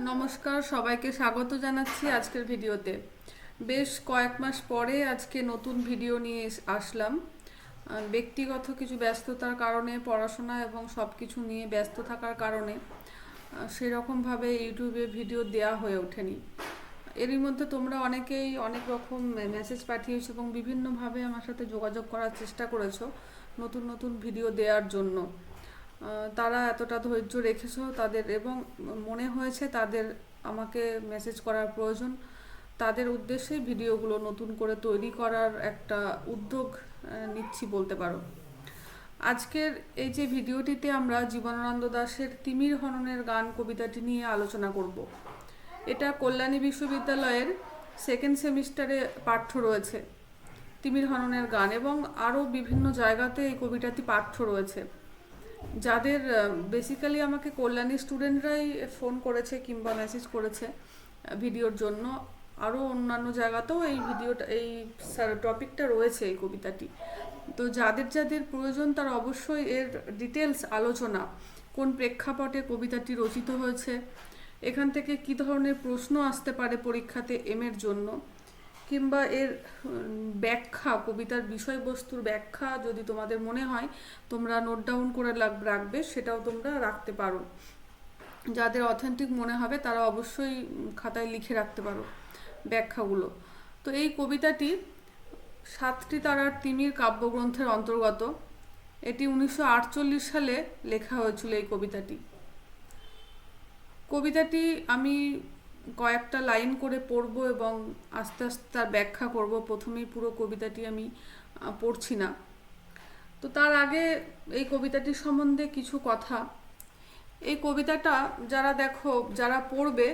নমস্কার, সবাইকে স্বাগত জানাচ্ছি আজকের ভিডিওতে। বেশ কয়েক মাস পরে আজকে নতুন ভিডিও নিয়ে আসলাম। ব্যক্তিগত কিছু ব্যস্ততার কারণে, পড়াশোনা এবং সব কিছু নিয়ে ব্যস্ত থাকার কারণে সেরকমভাবে ইউটিউবে ভিডিও দেওয়া হয়ে ওঠেনি। এরই মধ্যে তোমরা অনেকেই অনেক রকম মেসেজ পাঠিয়েছো এবং বিভিন্নভাবে আমার সাথে যোগাযোগ করার চেষ্টা করেছ নতুন নতুন ভিডিও দেওয়ার জন্য। তারা এতটা ধৈর্য রেখেছ তাদের এবং মনে হয়েছে তাদের আমাকে মেসেজ করার প্রয়োজন। তাদের উদ্দেশ্যে ভিডিওগুলো নতুন করে তৈরি করার একটা উদ্যোগ নিচ্ছি বলতে পারো। আজকের এই যে ভিডিওটিতে আমরা জীবনানন্দ দাশের তিমির হননের গান কবিতাটি নিয়ে আলোচনা করব। এটা কল্যাণী বিশ্ববিদ্যালয়ের সেকেন্ড সেমিস্টারে পাঠ্য রয়েছে। তিমির হননের গান এবং আরও বিভিন্ন জায়গাতে এই কবিতাটি পাঠ্য রয়েছে। যাদের বেসিক্যালি আমাকে কল্যাণী স্টুডেন্টরাই ফোন করেছে কিংবা মেসেজ করেছে ভিডিওর জন্য। আরও অন্যান্য জায়গাতেও এই ভিডিওটা এই টপিকটা রয়েছে এই কবিতাটি। তো যাদের যাদের প্রয়োজন তার অবশ্যই এর ডিটেলস আলোচনা, কোন প্রেক্ষাপটে কবিতাটি রচিত হয়েছে, এখান থেকে কি ধরনের প্রশ্ন আসতে পারে পরীক্ষাতে এম এর জন্য। কিংবা এর ব্যাখ্যা, কবিতার বিষয়বস্তুর ব্যাখ্যা যদি তোমাদের মনে হয়, তোমরা নোট ডাউন করে রাখবে, সেটাও তোমরা রাখতে পারো। যাদের অথেন্টিক মনে হবে, তারা অবশ্যই খাতায় লিখে রাখতে পারো ব্যাখ্যাগুলো। তো এই কবিতাটি সাতটি তারার তিমির কাব্যগ্রন্থের অন্তর্গত। এটি উনিশশো আটচল্লিশ সালে লেখা হয়েছিল এই কবিতাটি। কবিতাটি আমি কয়েকটা লাইন করে পড়ব এবং আস্তে আস্তে তার ব্যাখ্যা করব। প্রথমেই পুরো কবিতাটি আমি পড়ছি না। তো তার আগে এই কবিতাটির সম্বন্ধে কিছু কথা। এই কবিতাটা যারা দেখো, যারা পড়বে,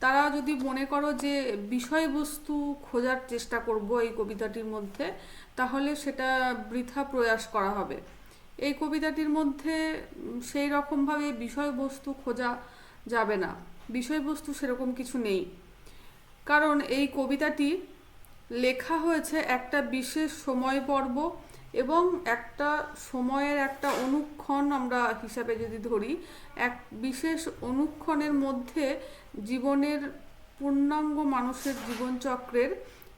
তারা যদি মনে করো যে বিষয়বস্তু খোঁজার চেষ্টা করব এই কবিতাটির মধ্যে, তাহলে সেটা বৃথা প্রয়াস করা হবে। এই কবিতাটির মধ্যে সেই রকমভাবে বিষয়বস্তু খোঁজা যাবে না। বিষয়বস্তু সেরকম কিছু নেই। কারণ এই কবিতাটি লেখা হয়েছে একটা বিশেষ সময় পর্ব এবং একটা সময়ের একটা অনুক্ষণ আমরা হিসাবে যদি ধরি, এক বিশেষ অনুক্ষণের মধ্যে জীবনের পূর্ণাঙ্গ মানুষের জীবনচক্রের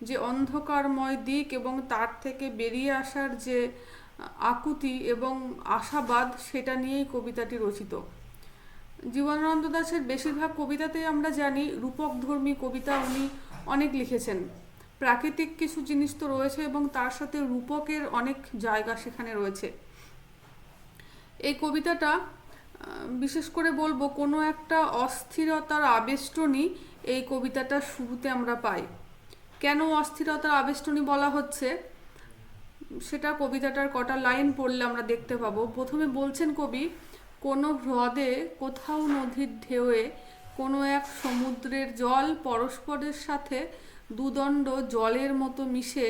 যে অন্ধকারময় দিক এবং তার থেকে বেরিয়ে আসার যে আকুতি এবং আশাবাদ, সেটা নিয়েই কবিতাটি রচিত। জীবনানন্দ দাশের বেশিরভাগ কবিতাতেই আমরা জানি রূপকধর্মী কবিতা উনি অনেক লিখেছেন। প্রাকৃতিক কিছু জিনিস তো রয়েছে এবং তার সাথে রূপকের অনেক জায়গা সেখানে রয়েছে। এই কবিতাটা বিশেষ করে বলব, কোনো একটা অস্থিরতার আবেষ্টনী এই কবিতাটার শুরুতে আমরা পাই। কেন অস্থিরতার আবেষ্টনী বলা হচ্ছে? সেটা কবিতাটার কটা লাইন পড়লে আমরা দেখতে পাবো। প্রথমে বলছেন কবি কোনো হ্রদে, কোথাও নদীর ঢেউয়ে, কোনো এক সমুদ্রের জল পরস্পরের সাথে দুদণ্ড জলের মতো মিশে,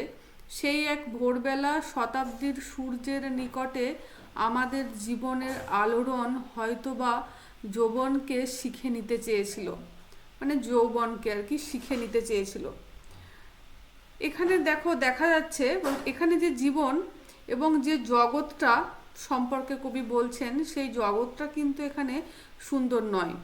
সেই এক ভোরবেলা শতাব্দীর সূর্যের নিকটে আমাদের জীবনের আলোড়ন হয়তোবা যৌবনকে শিখে নিতে চেয়েছিল। মানে যৌবনকে আর কি শিখে নিতে চেয়েছিল। এখানে দেখো, দেখা যাচ্ছে এখানে যে জীবন এবং যে জগৎটা সম্পর্কে কবি বলছেন, সেই জগৎটা কিন্তু এখানে সুন্দর নয়।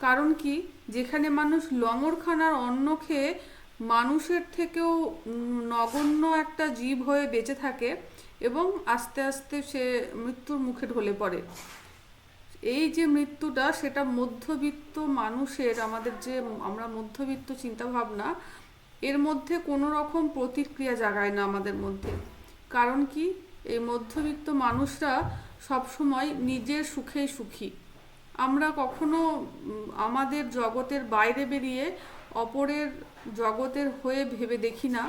কারণ কি? যেখানে মানুষ লঙরখানার অন্ন খেয়ে মানুষের থেকেও নগণ্য একটা জীব হয়ে বেঁচে থাকে এবং আস্তে আস্তে সে মৃত্যুর মুখে ঢলে পড়ে। এই যে মৃত্যুটা, সেটা মধ্যবিত্ত মানুষের, আমাদের যে আমরা মধ্যবিত্ত চিন্তাভাবনা, এর মধ্যে কোনো রকম প্রতিক্রিয়া জাগায় না আমাদের মধ্যে। কারণ কি? এই মধ্যবিত্ত মানুষরা সবসময় নিজের সুখেই সুখী। আমরা কখনো আমাদের জগতের বাইরে বেরিয়ে অপরের জগতের হয়ে ভেবে দেখি না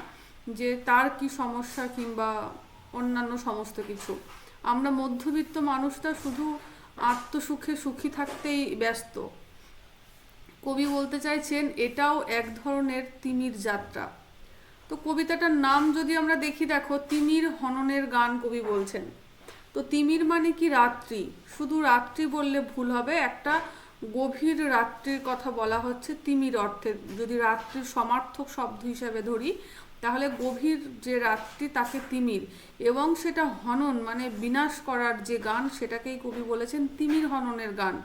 যে তার কি সমস্যা কিংবা অন্যান্য সমস্ত কিছু। আমরা মধ্যবিত্ত মানুষরা শুধু আত্মসুখে সুখী থাকতেই ব্যস্ত। কবি বলতে চাইছেন, এটাও এক ধরনের তিমির যাত্রা। তো কবিতাটার নাম যদি আমরা দেখি, দেখো, তিমির হননের গান কবি বলছেন। তো তিমির মানে কি রাত্রি? শুধু রাত্রি বললে ভুল হবে, একটা গভীর রাত্রির কথা বলা হচ্ছে তিমির অর্থে। যদি রাত্রির সমার্থক শব্দ হিসাবে ধরি, তাহলে গভীর যে রাত্রি, তাকে তিমির। এবং সেটা হনন মানে বিনাশ করার যে গান, সেটাকেই কবি বলেছেন তিমির হননের গান।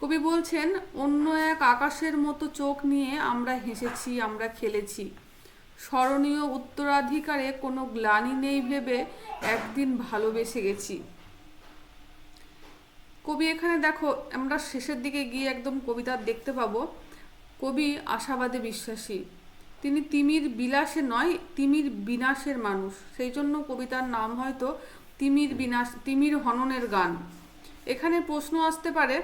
কবি বলছেন, অন্য এক আকাশের মতো চোখ নিয়ে আমরা হেসেছি, আমরা খেলেছি। স্মরণীয় উত্তরাধিকারে কোনো গ্লানি নেই ভেবে একদিন ভালোবেসে গেছি। কবি এখানে দেখো, আমরা শেষের দিকে গিয়ে একদম কবিতা দেখতে পাবো। কবি আশাবাদে বিশ্বাসী। তিনি তিমির বিলাসে নয়, তিমির বিনাশের মানুষ। সেই জন্য কবিতার নাম হয়তো তিমির বিনাশ, তিমির হননের গান। এখানে প্রশ্ন আসতে পারে,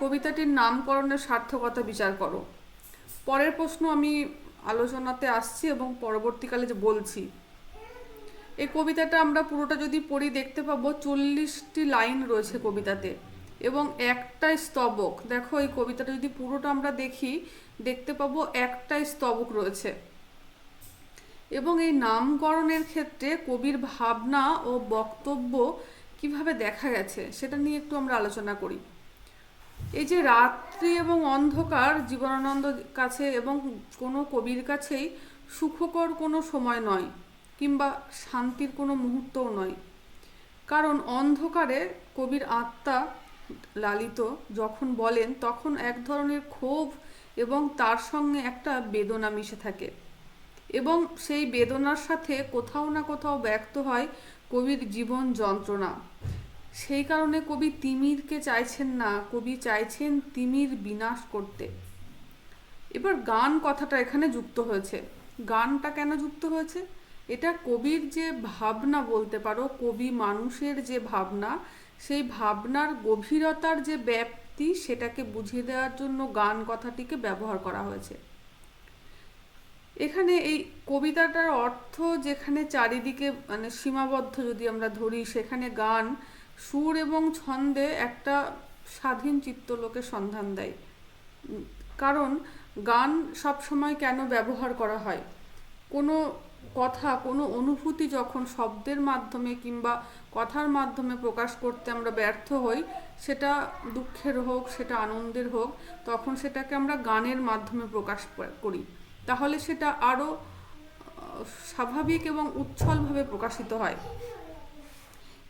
কবিতাটির নামকরণের সার্থকতা বিচার করো। পরের প্রশ্ন আমি আলোচনাতে আসছি এবং পরবর্তীকালে যে বলছি। এই কবিতাটা আমরা পুরোটা যদি পড়ি, দেখতে পাবো চল্লিশটি লাইন রয়েছে কবিতাতে এবং একটাই স্তবক। দেখো, এই কবিতাটা যদি পুরোটা আমরা দেখি, দেখতে পাবো একটাই স্তবক রয়েছে। এবং এই নামকরণের ক্ষেত্রে কবির ভাবনা ও বক্তব্য কীভাবে দেখা গেছে, সেটা নিয়ে একটু আমরা আলোচনা করি। এই যে রাত্রি এবং অন্ধকার জীবনানন্দ কাছে এবং কোনো কবির কাছেই সুখকর কোনো সময় নয়, কিংবা শান্তির কোনো মুহূর্তও নয়। কারণ অন্ধকারে কবির আত্মা লালিত যখন বলেন, তখন এক ধরনের ক্ষোভ এবং তার সঙ্গে একটা বেদনা মিশে থাকে। এবং সেই বেদনার সাথে কোথাও না কোথাও ব্যক্ত হয় কবির জীবন যন্ত্রণা। সেই কারণে কবি তিমিরকে চাইছেন না, কবি চাইছেন তিমির বিনাশ করতে। এবার গান কথাটা এখানে যুক্ত হয়েছে। গানটা কেন যুক্ত হয়েছে? এটা কবির যে ভাবনা বলতে পারো, কবি মানুষের যে ভাবনা, সেই ভাবনার গভীরতার যে ব্যাপ্তি, সেটাকে বুঝিয়ে দেওয়ার জন্য গান কথাটিকে ব্যবহার করা হয়েছে। এখানে এই কবিতাটার অর্থ যেখানে চারিদিকে মানে সীমাবদ্ধ যদি আমরা ধরি, সেখানে গান সুর এবং ছন্দে একটা স্বাধীন চিত্তলোকের সন্ধান দেয়। কারণ গান সব সময় কেন ব্যবহার করা হয়? কোনো কথা, কোনো অনুভূতি যখন শব্দের মাধ্যমে কিংবা কথার মাধ্যমে প্রকাশ করতে আমরা ব্যর্থ হই, সেটা দুঃখের হোক, সেটা আনন্দের হোক, তখন সেটাকে আমরা গানের মাধ্যমে প্রকাশ করি। তাহলে সেটা আরও স্বাভাবিক এবং উচ্ছলভাবে প্রকাশিত হয়।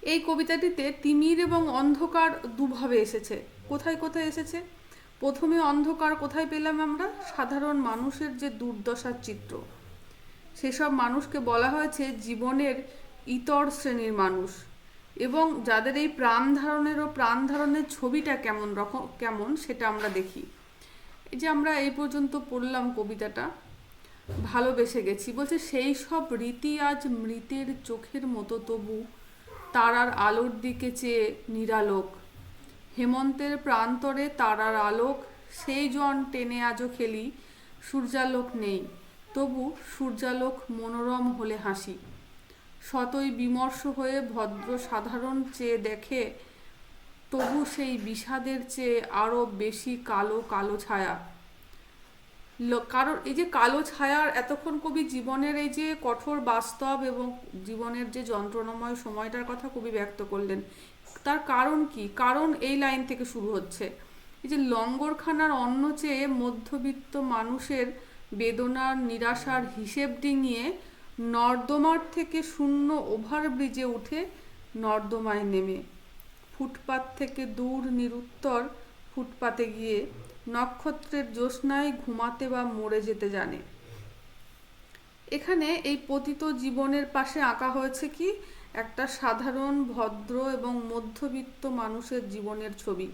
এই কবিতাটিতে তিমির এবং অন্ধকার দুভাবে এসেছে। কোথায় কোথায় এসেছে? প্রথমে অন্ধকার কোথায় পেলাম আমরা? সাধারণ মানুষের যে দুর্দশার চিত্র। সেসব মানুষকে বলা হয়েছে জীবনের ইতর শ্রেণির মানুষ। এবং যাদের এই প্রাণ ধারণের ও প্রাণ ধারণের ছবিটা কেমন রকম, কেমন সেটা আমরা দেখি। এই যে আমরা এই পর্যন্ত পড়লাম কবিতাটা, ভালোবেসে গেছি। বলছে, সেই সব রীতি আজ মৃতের চোখের মতো তবু তারার আলোর দিকে চেয়ে নিরালোক। হেমন্তের প্রান্তরে তারার আলোক, সেই জন টেনে আজও খেলি, সূর্যালোক নেই। তবু সূর্যালোক মনোরম হলে হাসি। শতই বিমর্ষ হয়ে ভদ্র সাধারণ চেয়ে দেখে, তবু সেই বিষাদের চেয়ে আরও বেশি কালো কালো ছায়া। কারণ এই যে কালো ছায়ার এতক্ষণ কবি জীবনের এই যে কঠোর বাস্তব এবং জীবনের যে যন্ত্রণাময় সময়টার কথা কবি ব্যক্ত করলেন, তার কারণ কি? কারণ এই লাইন থেকে শুরু হচ্ছে। এই যে লঙ্গরখানার অন্ন চেয়ে মধ্যবিত্ত মানুষের বেদনার নিরাশার হিসেব ডিঙিয়ে নর্দমার থেকে শূন্য ওভারব্রিজে উঠে নর্দমায় নেমে। ফুটপাত থেকে দূর নিরুত্তর ফুটপাতে গিয়ে নক্ষত্রের জ্যোৎস্নায় ঘুমাতে বা মরে যেতে জানে। এখানে এই পতিত জীবনের পাশে আঁকা হয়েছে কি? একটা সাধারণ, ভদ্র এবং মধ্যবিত্ত মানুষের জীবনের ছবি।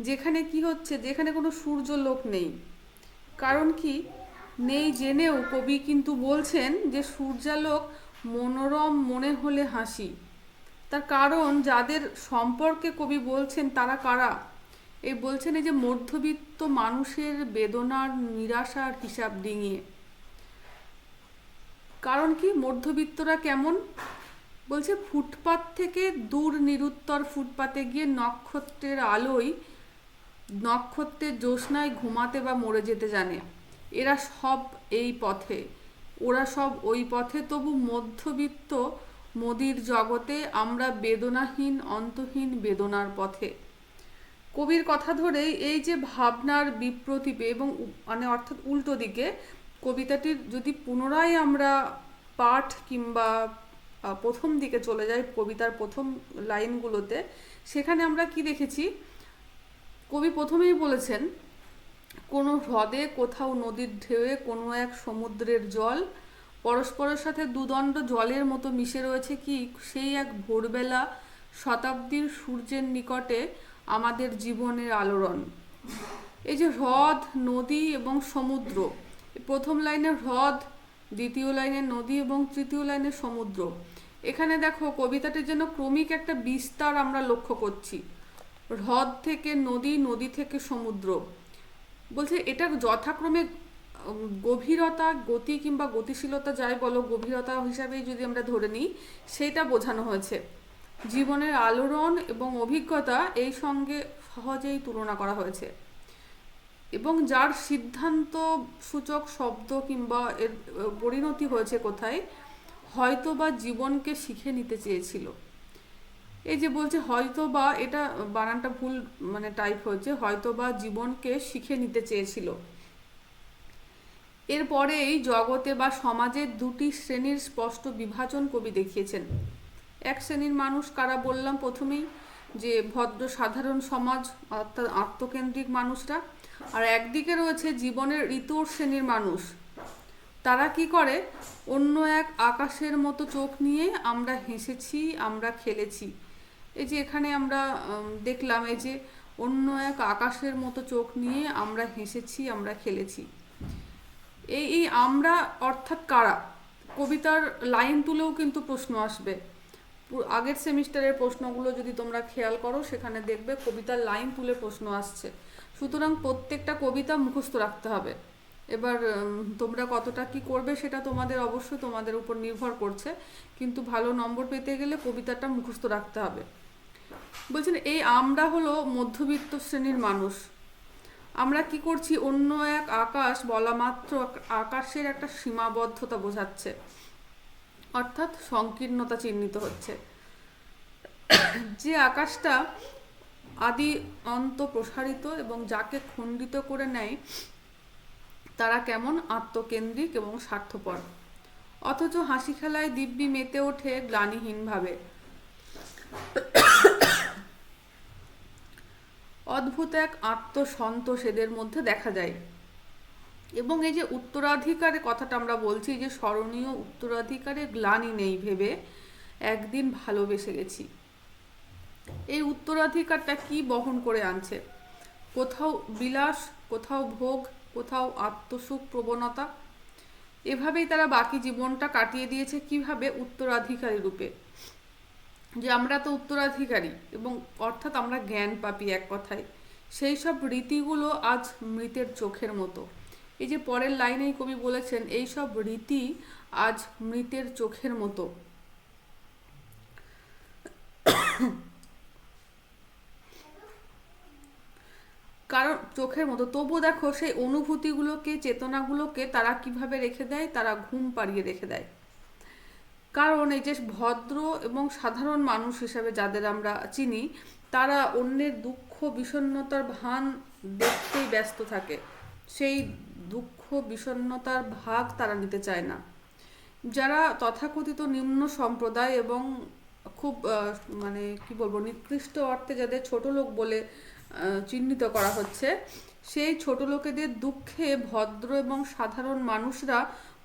যেখানে কি হচ্ছে? যেখানে কোনো সূর্য লোক নেই। কারণ কি? নেই জেনেও কবি কিন্তু বলছেন যে সূর্যালোক মনোরম মনে হলে হাসি। তার কারণ যাদের সম্পর্কে কবি বলছেন তারা কারা? এই বলছেন এই যে মধ্যবিত্ত মানুষের বেদনার নিরাশার হিসাব ডিঙিয়ে। কারণ কি? মধ্যবিত্তরা কেমন? বলছে ফুটপাত থেকে দূর নিরুত্তর ফুটপাতে গিয়ে নক্ষত্রের আলোয়, নক্ষত্রের জ্যোৎস্নায় ঘুমাতে বা মরে যেতে জানে। এরা সব এই পথে। ওরা সব ওই পথে। তবু মধ্যবিত্ত মোদির জগতে আমরা বেদনাহীন, অন্তহীন বেদনার পথে। কবির কথা ধরে এই যে ভাবনার বিপ্রতিপে এবং মানে অর্থাৎ উল্টো দিকে কবিতাটির যদি পুনরায় আমরা পাঠ কিংবা প্রথম দিকে চলে যাই কবিতার প্রথম লাইনগুলোতে, সেখানে আমরা কি দেখেছি? কবি প্রথমেই বলেছেন, কোনো হ্রদে কোথাও নদীর ঢেউয়ে কোনো এক সমুদ্রের জল, পরস্পরের সাথে দুদণ্ড জলের মতো মিশে রয়েছে কি সেই এক ভোরবেলা শতাব্দীর সূর্যের নিকটে আমাদের জীবনের আলোড়ন। এই যে হ্রদ, নদী এবং সমুদ্র প্রথম লাইনে হ্রদ, দ্বিতীয় লাইনে নদী এবং তৃতীয় লাইনে সমুদ্র। এখানে দেখো কবিতাটির জন্য ক্রমিক একটা বিস্তার আমরা লক্ষ্য করছি। হ্রদ থেকে নদী নদী থেকে সমুদ্র। বলছে এটা যথাক্রমে গভীরতা, গতি কিংবা গতিশীলতা যাই বলো, গভীরতা হিসাবেই যদি আমরা ধরে নিই সেটা বোঝানো হয়েছে। জীবনের আলোড়ন এবং অভিজ্ঞতা এই সঙ্গে সহজেই তুলনা করা হয়েছে। এবং যার সিদ্ধান্ত সূচক শব্দ কিংবা এর পরিণতি হয়েছে কোথায় হয়তো বা জীবনকে শিখে নিতে চেয়েছিল। এই যে বলছে হয়তো বা এটা বানানটা ভুল মানে টাইপ হয়েছে হয়তো বা জীবনকে শিখে নিতে চেয়েছিল। এরপরেই জগতে বা সমাজের দুটি শ্রেণির স্পষ্ট বিভাজন কবি দেখিয়েছেন। এক শ্রেণির মানুষ কারা বললাম প্রথমেই যে ভদ্র সাধারণ সমাজ, অর্থাৎ আত্মকেন্দ্রিক মানুষরা। আর একদিকে রয়েছে জীবনের ঋতুর শ্রেণির মানুষ। তারা কি করে? অন্য এক আকাশের মতো চোখ নিয়ে আমরা হেসেছি, আমরা খেলেছি। এই যে এখানে আমরা দেখলাম এই যে অন্য এক আকাশের মতো চোখ নিয়ে আমরা হেসেছি, আমরা খেলেছি। এই এই আমরা অর্থাৎ কারা? কবিতার লাইন তুলেও কিন্তু প্রশ্ন আসবে। আগের সেমিস্টারের প্রশ্নগুলো যদি তোমরা খেয়াল করো, সেখানে দেখবে কবিতার লাইন তুলে প্রশ্ন আসছে। সুতরাং প্রত্যেকটা কবিতা মুখস্থ রাখতে হবে। এবার তোমরা কতটা কি করবে সেটা তোমাদের অবশ্যই তোমাদের উপর নির্ভর করছে, কিন্তু ভালো নম্বর পেতে গেলে কবিতাটা মুখস্থ রাখতে হবে। বলছেন এই আমরা হলো মধ্যবিত্ত শ্রেণির মানুষ। আমরা কি করছি? অন্য এক আকাশ বলা মাত্র আকাশের একটা সীমাবদ্ধতা বোঝাচ্ছে। অর্থাৎ সংকীর্ণতা চিহ্নিত হচ্ছে। যে আকাশটা আদি অন্ত প্রসারিত এবং যাকে খণ্ডিত করে নেয়, তারা কেমন আত্মকেন্দ্রিক এবং স্বার্থপর। অথচ হাসি খেলায় দিব্যি মেতে ওঠে গ্লানিহীনভাবে। অদ্ভুত এক আত্মসন্তোষ এদের মধ্যে দেখা যায়। এবং এই যে উত্তরাধিকারের কথাটা আমরা বলছি, যে স্মরণীয় উত্তরাধিকারে গ্লানি নেই ভেবে একদিন ভালোবেসে গেছি। এই উত্তরাধিকারটা কি বহন করে আনছে? কোথাও বিলাস, কোথাও ভোগ, কোথাও আত্মসুখ, প্রবণতা, এভাবেই তারা বাকি জীবনটা কাটিয়ে দিয়েছে কীভাবে? উত্তরাধিকারী রূপে। যে আমরা তো উত্তরাধিকারী এবং অর্থাৎ আমরা জ্ঞান পাপি এক কথায়। সেই সব রীতিগুলো আজ মৃতের চোখের মতো। এই যে পরের লাইনেই কবি বলেছেন এই সব রীতি আজ মৃতের চোখের মতো। কারণ চোখের মতো। তবু দেখো, সেই অনুভূতিগুলোকে, চেতনাগুলোকে তারা কীভাবে রেখে দেয়? তারা ঘুম পাড়িয়ে রেখে দেয়। কারণ এই যে ভদ্র এবং সাধারণ মানুষ হিসাবে যাদের আমরা চিনি, তারা অন্যের দুঃখ, বিষণ্ণতার ভান দেখতেই ব্যস্ত থাকে। সেই দুঃখ, বিষণ্ণতার ভাগ তারা নিতে চায় না। যারা তথাকথিত নিম্ন সম্প্রদায় এবং খুব মানে কি বলব, নিকৃষ্ট অর্থে যাদের ছোট লোক বলে চিহ্নিত করা হচ্ছে, সেই ছোট লোকেদের দুঃখে ভদ্র এবং সাধারণ মানুষরা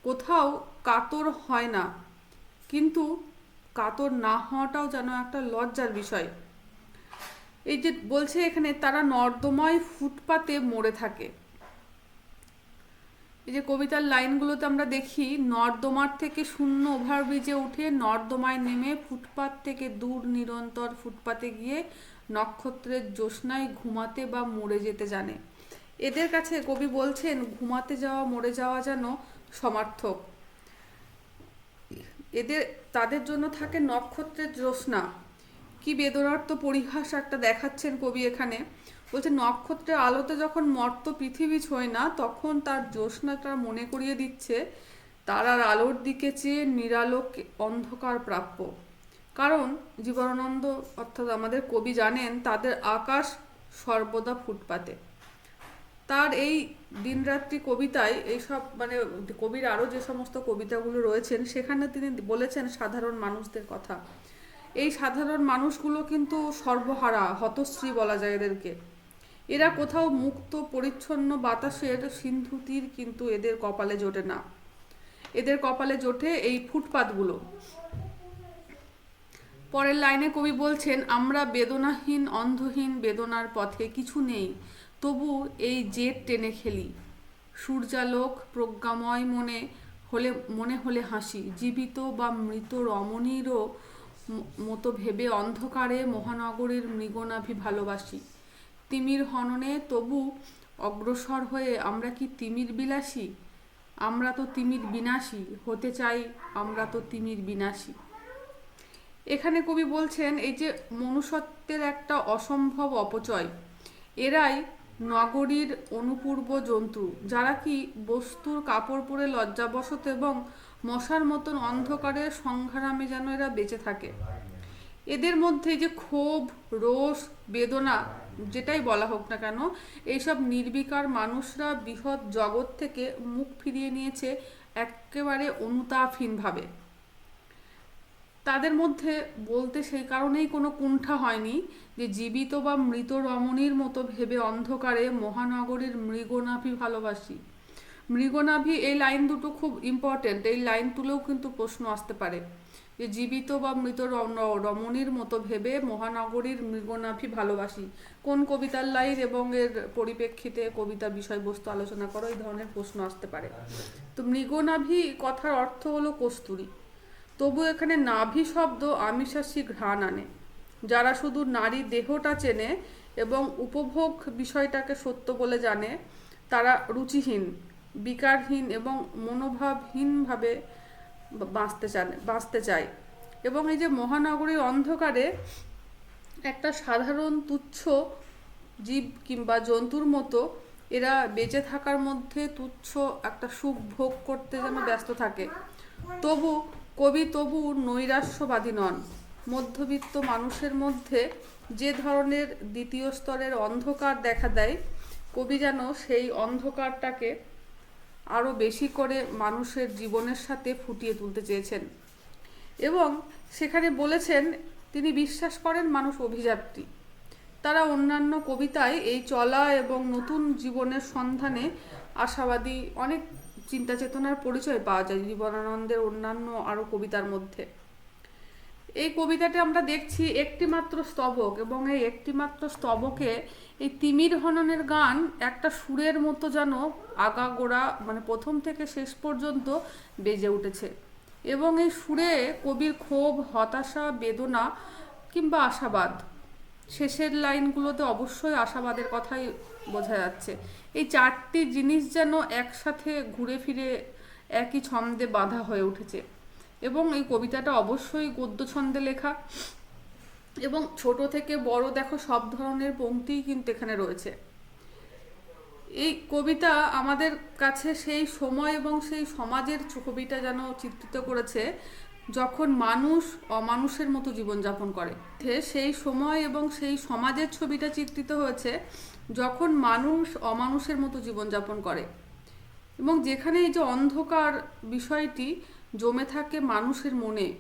কোথাও কাতর হয় না। কিন্তু কাতর না হওয়াটাও যেন একটা লজ্জার বিষয়। এই যে বলছে এখানে, তারা নর্দমায় ফুটপাতে মরে থাকে। এই যে কবিতার লাইনগুলোতে আমরা দেখি, নর্দমার থেকে শূন্য ওভারব্রিজে উঠে নর্দমায় নেমে ফুটপাত থেকে দূর নিরন্তর ফুটপাতে গিয়ে নক্ষত্রের জ্যোৎস্নায় ঘুমাতে বা মরে যেতে জানে। এদের কাছে কবি বলছেন, ঘুমাতে যাওয়া, মরে যাওয়া যেন সমার্থক। এদের, তাদের জন্য থাকে নক্ষত্রের জ্যোৎস্না। কি বেদনার্থ পরিহাস একটা দেখাচ্ছেন কবি এখানে? বলছে, নক্ষত্রের আলোতে যখন মর্ত পৃথিবী ছোঁয় না, তখন তার জ্যোৎস্নাটা মনে করিয়ে দিচ্ছে তারার আলোর দিকে চেয়ে নিরালোক অন্ধকার প্রাপ্য। কারণ জীবনানন্দ, অর্থাৎ আমাদের কবি জানেন, তাদের আকাশ সর্বদা ফুটপাতে। তার এই দিনরাত্রি কবিতায় এইসব মানে কবির আরও যে সমস্ত কবিতাগুলো রয়েছেন, সেখানে তিনি বলেছেন সাধারণ মানুষদের কথা। এই সাধারণ মানুষগুলো কিন্তু সর্বহারা, হতশ্রী বলা যায় এদেরকে। এরা কোথাও মুক্ত, পরিচ্ছন্ন বাতাসের সিন্ধু তীর কিন্তু এদের কপালে জোটে না। এদের কপালে জোটে এই ফুটপাতগুলো। পরের লাইনে কবি বলছেন, আমরা বেদনাহীন, অন্ধহীন বেদনার পথে কিছু নেই, তবু এই জেট টেনে খেলি। সূর্যালোক প্রজ্ঞাময় মনে হলে মনে হলে হাসি, জীবিত বা মৃত রমণীরও মতো ভেবে অন্ধকারে মহানগরীর মৃগনাভি ভালোবাসি। তিমির হননে তবু অগ্রসর হয়ে আমরা কি তিমির বিলাসী? আমরা তো তিমির বিনাশী, হতে চাই আমরা তো তিমির বিনাশী। এখানে কবি বলছেন, এই যে মনুষ্যত্বের একটা অসম্ভব অপচয়, এরাই নগরীর অনুপূর্ব জন্তু, যারা কি বস্তুর কাপড় পরে লজ্জাবশত এবং মশার মতন অন্ধকারে সংগ্রামে যেন এরা বেঁচে থাকে। এদের মধ্যে যে ক্ষোভ, রোষ, বেদনা, যেটাই বলা হোক না কেন, এইসব নির্বিকার মানুষরা বৃহৎ জগৎ থেকে মুখ ফিরিয়ে নিয়েছে একেবারে অনুতাপহীনভাবে। তাদের মধ্যে বলতে সেই কারণেই কোনো কুণ্ঠা হয়নি যে জীবিত বা মৃত রমণীর মতো ভেবে অন্ধকারে মহানগরীর মৃগনাভি ভালোবাসি। মৃগনাভি, এই লাইন দুটো খুব ইম্পর্টেন্ট এই লাইন তুলেও কিন্তু প্রশ্ন আসতে পারে। যে জীবিত বা মৃত রম- রমণীর মতো ভেবে মহানগরীর মৃগনাভি ভালোবাসি। কোন কবিতার লাইন এবং এর পরিপ্রেক্ষিতে কবিতা বিষয়বস্তু আলোচনা করো, এই ধরনের প্রশ্ন আসতে পারে। তো মৃগনাভি কথার অর্থ হলো কস্তুরী। তবু এখানে নাভি শব্দ আমিষাসী ঘ্রাণ আনে। যারা শুধু নারী দেহটা চেনে এবং উপভোগ বিষয়টাকে সত্য বলে জানে, তারা রুচিহীন। বিকারহীন এবং মনোভাবহীনভাবে বাঁচতে চান, বাঁচতে চায়। এবং এই যে মহানগরীর অন্ধকারে একটা সাধারণ তুচ্ছ জীব কিংবা জন্তুর মতো এরা বেঁচে থাকার মধ্যে তুচ্ছ একটা সুখ ভোগ করতে যেন ব্যস্ত থাকে। তবু কবি তবু নৈরাশ্যবাদী নন। মধ্যবিত্ত মানুষের মধ্যে যে ধরনের দ্বিতীয় স্তরের অন্ধকার দেখা দেয়, কবি যেন সেই অন্ধকারটাকে আরও বেশি করে মানুষের জীবনের সাথে ফুটিয়ে তুলতে চেয়েছেন। এবং সেখানে বলেছেন, তিনি বিশ্বাস করেন মানুষ অভিযাত্রী তারা অন্যান্য কবিতায় এই চলা এবং নতুন জীবনের সন্ধানে আশাবাদী অনেক চিন্তা চেতনার পরিচয় পাওয়া যায়, জীবনানন্দের অন্যান্য আরও কবিতার মধ্যে। এই কবিতাটি আমরা দেখছি একটিমাত্র স্তবক এবং এই একটিমাত্র স্তবকে এই তিমির হননের গান একটা সুরের মতো যেন আগাগোড়া মানে প্রথম থেকে শেষ পর্যন্ত বেজে উঠেছে। এবং এই সুরে কবির ক্ষোভ, হতাশা, বেদনা কিংবা আশাবাদ, শেষের লাইনগুলোতে অবশ্যই আশাবাদের কথাই বোঝা যাচ্ছে। এই চারটি জিনিস যেন একসাথে ঘুরে ফিরে একই ছন্দে বাঁধা হয়ে উঠেছে। এবং এই কবিতাটা অবশ্যই গদ্য ছন্দে লেখা। এবং ছোট থেকে বড় দেখো সব ধরনের পংক্তিই কিন্তু এখানে রয়েছে। এই কবিতা আমাদের কাছে সেই সময় এবং সেই সমাজের ছবিটা যেন চিত্রিত করেছে, যখন মানুষ অমানুষের মতো জীবনযাপন করে। সেই সময় এবং সেই সমাজের ছবিটা চিত্রিত হয়েছে, যখন মানুষ অমানুষের মতো জীবনযাপন করে। এবং যেখানে এই যে অন্ধকার বিষয়টি জমে থাকে মানুষের মনে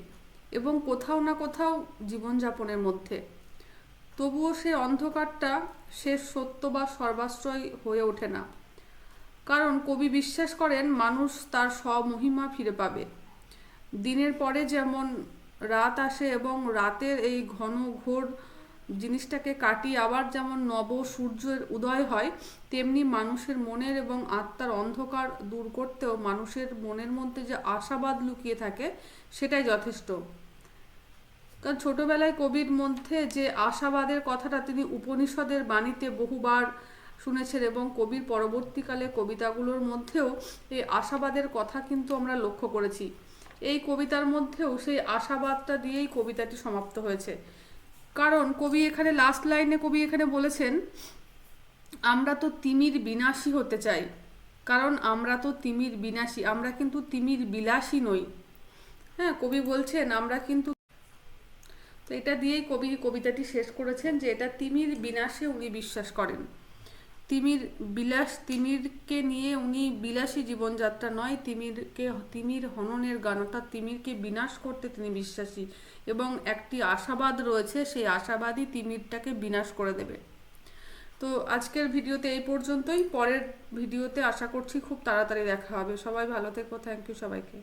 এবং কোথাও না কোথাও জীবনযাপনের মধ্যে। তবুও সে অন্ধকারটা শেষ সত্য বা সর্বাশ্রয় হয়ে ওঠে না। কারণ কবি বিশ্বাস করেন, মানুষ তার স্বমহিমা ফিরে পাবে। দিনের পরে যেমন রাত আসে এবং রাতের এই ঘন ঘোর জিনিসটাকে কাটিয়ে আবার যেমন নব সূর্যের উদয় হয়, তেমনি মানুষের মনের এবং আত্মার অন্ধকার দূর করতেও মানুষের মনের মধ্যে যে আশাবাদ লুকিয়ে থাকে, সেটাই যথেষ্ট। কারণ ছোটবেলায় কবির মধ্যে যে আশাবাদের কথাটা তিনি উপনিষদের বাণীতে বহুবার শুনেছেন এবং কবির পরবর্তীকালে কবিতাগুলোর মধ্যেও এই আশাবাদের কথা কিন্তু আমরা লক্ষ্য করেছি। এই কবিতার মধ্যেও সেই আশাবাদটা দিয়েই কবিতাটি সমাপ্ত হয়েছে। কারণ কবি এখানে লাস্ট লাইনে কবি এখানে বলেছেন, আমরা তো তিমির বিনাশী হতে চাই, কারণ আমরা তো তিমির বিনাশী, আমরা কিন্তু তিমির বিলাসী নই। হ্যাঁ কবি বলছেন, আমরা কিন্তু তো এটা দিয়েই কবি কবিতাটি শেষ করেছেন যে এটা তিমির বিনাশে উনি বিশ্বাস করেন। তিমির বিলাস, তিমিরকে নিয়ে উনি বিলাসী জীবনযাত্রা নয়, তিমিরকে, তিমির হননের গান, অর্থাৎ তিমিরকে বিনাশ করতে তিনি বিশ্বাসী এবং একটি আশাবাদ রয়েছে, সেই আশাবাদই তিমিরটাকে বিনাশ করে দেবে। তো আজকের ভিডিওতে এই পর্যন্তই। পরের ভিডিওতে আশা করছি খুব তাড়াতাড়ি দেখা হবে। সবাই ভালো থেকো। থ্যাংক ইউ সবাইকে।